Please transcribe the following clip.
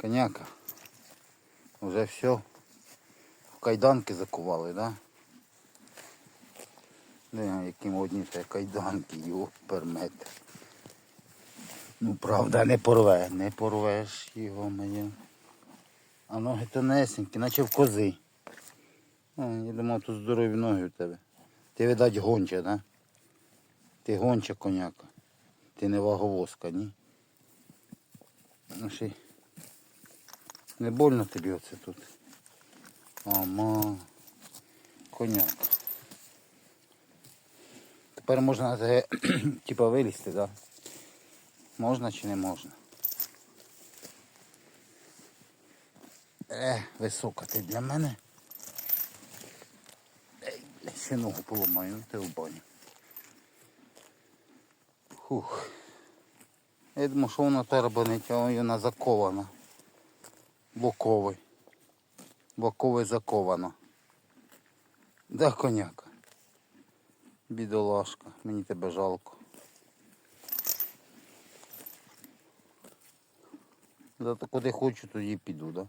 Коняка. Уже все. В кайданки закували, да? Не, які модні це кайданки, його пермет. Ну, правда, не порве, не порвеш його моє. А ноги тонесенькі, наче в кози. О, я думав, тут здорові ноги у тебе. Ти, видать, гонча, да? Ти гонча коняка. Ти не ваговозка, ні? Ну, ще не больно тобі оце тут. Ама. Коняк. Тепер можна це, типа вилізти, да? Можна чи не можна? Е, висока ти для мене. Ще ногу поламаю, ну ти в баню. Фух. Я думав, що вона тарабанить, а вона закована. Боковий. Боковий заковано. Да, коняка. Бідолашка, мені тебе жалко. Зато куди хочу, туди піду, да?